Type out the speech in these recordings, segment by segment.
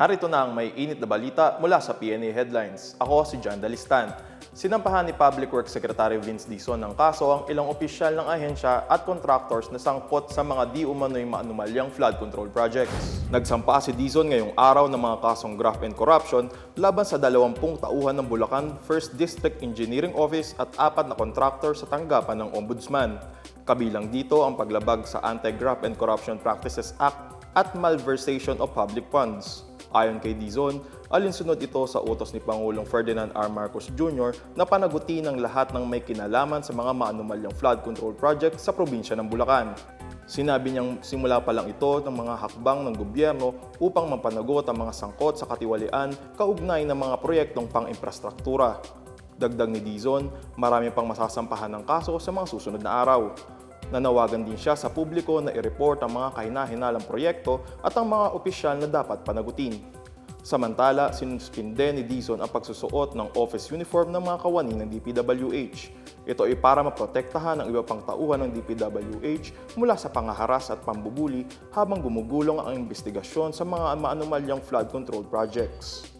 Narito na ang may init na balita mula sa PNA Headlines. Ako si John Dalistan. Sinampahan ni Public Works Secretary Vince Dizon ng kaso ang ilang opisyal ng ahensya at contractors na sangkot sa mga di umano'y maanumalyang flood control projects. Nagsampa si Dizon ngayong araw ng mga kasong graft and corruption laban sa 20 tauhan ng Bulacan 1st District Engineering Office at apat na contractor sa tanggapan ng Ombudsman. Kabilang dito ang paglabag sa Anti-Graft and Corruption Practices Act at malversation of public funds. Ayon kay Dizon, alinsunod ito sa utos ni Pangulong Ferdinand R. Marcos Jr. na panagutin ang lahat ng may kinalaman sa mga maanumalyang flood control project sa probinsya ng Bulacan. Sinabi niyang simula pa lang ito ng mga hakbang ng gobyerno upang mapanagot ang mga sangkot sa katiwalian kaugnay ng mga proyektong pang-infrastruktura. Dagdag ni Dizon, marami pang masasampahan ng kaso sa mga susunod na araw. Nanawagan din siya sa publiko na i-report ang mga kahinahinalang proyekto at ang mga opisyal na dapat panagutin. Samantala, sinuspinde ni Dizon ang pagsusuot ng office uniform ng mga kawani ng DPWH. Ito ay para maprotektahan ang iba pang tauhan ng DPWH mula sa pangaharas at pambubuli habang gumugulong ang investigasyon sa mga maanumalyang flood control projects.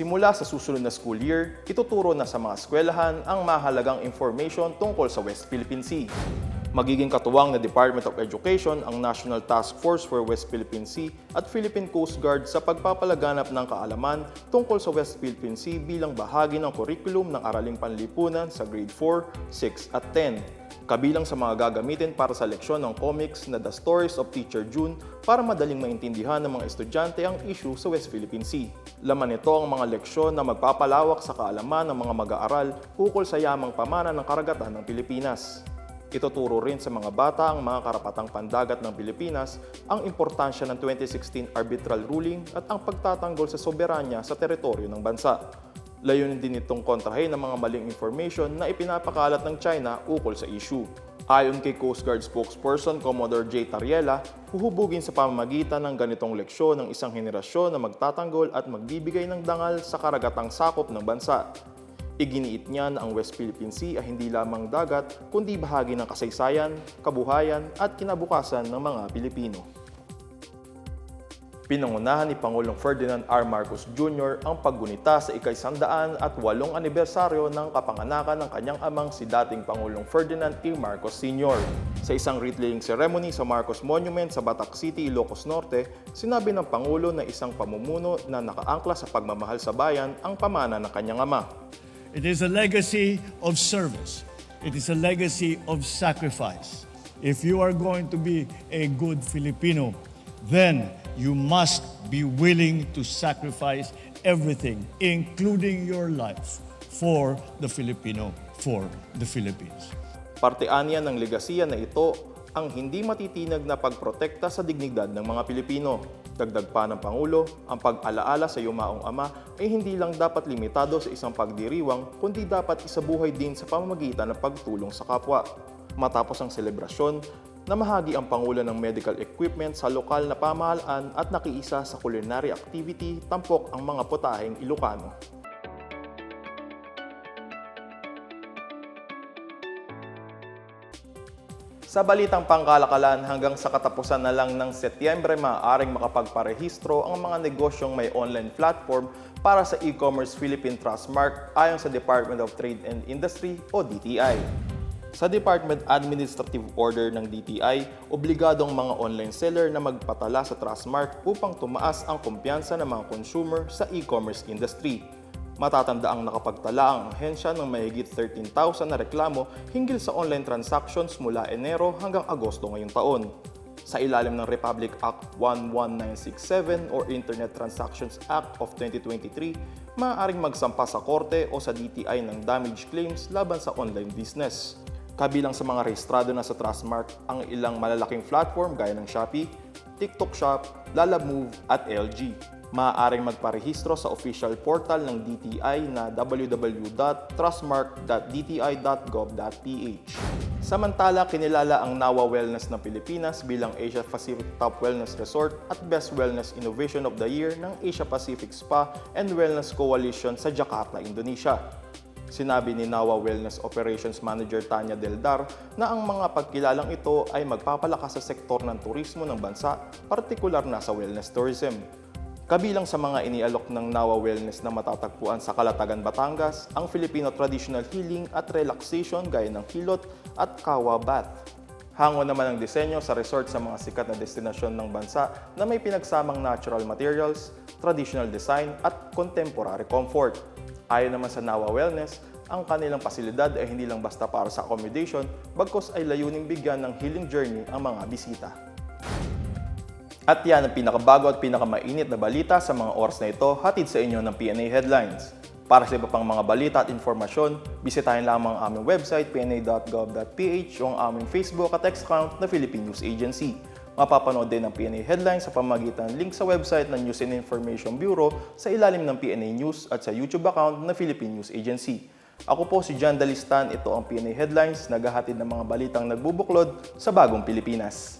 Simula sa susunod na school year, ituturo na sa mga eskwelahan ang mahalagang information tungkol sa West Philippine Sea. Magiging katuwang na Department of Education ang National Task Force for West Philippine Sea at Philippine Coast Guard sa pagpapalaganap ng kaalaman tungkol sa West Philippine Sea bilang bahagi ng kurikulum ng Araling Panlipunan sa grade 4, 6 at 10 kabilang sa mga gagamitin para sa leksyon ng comics na The Stories of Teacher June para madaling maintindihan ng mga estudyante ang issue sa West Philippine Sea. Laman nito ang mga leksyon na magpapalawak sa kaalaman ng mga mag-aaral ukol sa yamang pamana ng karagatan ng Pilipinas. Ituturo rin sa mga bata ang mga karapatang pandagat ng Pilipinas, ang importansya ng 2016 arbitral ruling at ang pagtatanggol sa soberanya sa teritoryo ng bansa. Layunin din itong kontrahin ng mga maling information na ipinapakalat ng China ukol sa issue. Ayon kay Coast Guard spokesperson Commodore J. Tariela, huhubugin sa pamamagitan ng ganitong leksyon ng isang henerasyon na magtatanggol at magbibigay ng dangal sa karagatang sakop ng bansa. Iginiit niya na ang West Philippine Sea ay hindi lamang dagat, kundi bahagi ng kasaysayan, kabuhayan at kinabukasan ng mga Pilipino. Pinangunahan ni Pangulong Ferdinand R. Marcos Jr. ang paggunita sa ikaisandaan at walong anibersaryo ng kapanganakan ng kanyang amang si dating Pangulong Ferdinand E. Marcos Sr. Sa isang wreath-laying ceremony sa Marcos Monument sa Batac City, Ilocos Norte, sinabi ng Pangulo na isang pamumuno na nakaangkla sa pagmamahal sa bayan ang pamana ng kanyang ama. It is a legacy of service. It is a legacy of sacrifice. If you are going to be a good Filipino, then you must be willing to sacrifice everything, including your life, for the Filipino, for the Philippines. Partean yan ng legasiya na ito ang hindi matitinag na pagprotekta sa dignidad ng mga Pilipino. Dagdag pa ng Pangulo, ang pag-alaala sa yumaong ama ay hindi lang dapat limitado sa isang pagdiriwang, kundi dapat isabuhay din sa pamamagitan ng pagtulong sa kapwa. Matapos ang selebrasyon, namahagi ang Pangulo ng medical equipment sa lokal na pamahalaan at nakiisa sa culinary activity tampok ang mga putaheng Ilocano. Sa balitang pangkalakalan, hanggang sa katapusan na lang ng Setyembre, maaaring makapagparehistro ang mga negosyong may online platform para sa e-commerce Philippine Trust Mark ayon sa Department of Trade and Industry o DTI. Sa Department Administrative Order ng DTI, obligado ang mga online seller na magpatala sa Trust Mark upang tumaas ang kumpiyansa ng mga consumer sa e-commerce industry. Matatanda ang nakapagtala ang ahensya ng mahigit 13,000 na reklamo hinggil sa online transactions mula Enero hanggang Agosto ngayong taon. Sa ilalim ng Republic Act 11967 or Internet Transactions Act of 2023, maaaring magsampa sa korte o sa DTI ng damage claims laban sa online business. Kabilang sa mga rehistrado na sa Trustmark ang ilang malalaking platform gaya ng Shopee, TikTok Shop, Lalamove at LG. Maaaring magparehistro sa official portal ng DTI na www.trustmark.dti.gov.ph. Samantala, kinilala ang Nawa Wellness ng Pilipinas bilang Asia Pacific Top Wellness Resort at Best Wellness Innovation of the Year ng Asia Pacific Spa and Wellness Coalition sa Jakarta, Indonesia. Sinabi ni NAWA Wellness Operations Manager Tanya Deldar na ang mga pagkilalang ito ay magpapalakas sa sektor ng turismo ng bansa, partikular na sa wellness tourism. Kabilang sa mga inialok ng NAWA Wellness na matatagpuan sa Kalatagan, Batangas, ang Filipino Traditional Healing at Relaxation gaya ng Hilot at Kawa Bath. Hango naman ang disenyo sa resort sa mga sikat na destinasyon ng bansa na may pinagsamang natural materials, traditional design at contemporary comfort. Ayon naman sa Nawa Wellness, ang kanilang pasilidad ay hindi lang basta para sa accommodation, bagkos ay layuning bigyan ng healing journey ang mga bisita. At yan ang pinakabago at pinakamainit na balita sa mga oras na ito, hatid sa inyo ng PNA Headlines. Para sa iba pang mga balita at informasyon, bisitahin lamang ang aming website pna.gov.ph o ang aming Facebook at X account na Philippine News Agency. Mapapanood din ang PNA Headlines sa pamagitan ng link sa website ng News and Information Bureau sa ilalim ng PNA News at sa YouTube account na Philippine News Agency. Ako po si John Dalistan, ito ang PNA Headlines, naghahatid ng mga balitang nagbubuklod sa bagong Pilipinas.